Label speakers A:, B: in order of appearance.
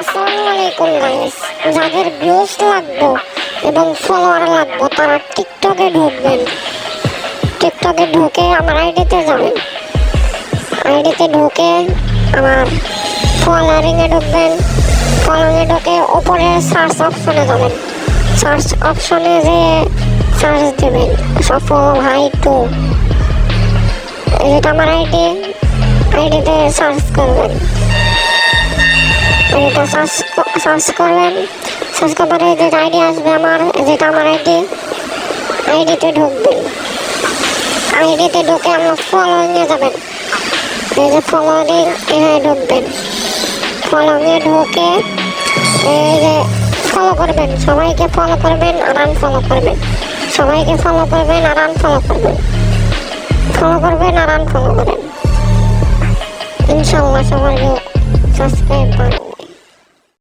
A: আসসালামু আলাইকুম গাইস। যাদের ভিউজ লাগবে এবং ফলোয়ার লাগবে, তারা টিকটকে ঢুকবেন। টিকটকে ঢুকে আমার আইডিতে যাবেন। আইডিতে ঢুকে আমার ফলোয়ারিংয়ে ঢুকবেন। ফলোয়ারিংয়ে ঢুকে ওপরে সার্চ অপশনে যাবেন। সার্চ অপশনে যে সার্চ দেবেন, সফল ভাই টু এটা আমার আইডি আইডিতে সার্চ করবেন। এটা সার্চ করবেন সার্চ করার পরে যে আইডি আসবে আমার, যেটা আমার আইডি আইডিতে ঢুকবেন আইডিতে ঢুকে আমার ফলোয়িংয়ে যাবেন। এই যে ফলোয়িং এখানে ঢুকবেন। ফলোয়িংয়ে ঢুকে এই যে ফলো করবেন। সবাইকে ফলো করবেন আর আনফলো করবেন। সবাইকে ফলো করবেন আর আনফলো করবেন। ফলো করবেন আর আনফলো করবেন। ইনশাল্লাহ সবার সাবস্ক্রাইব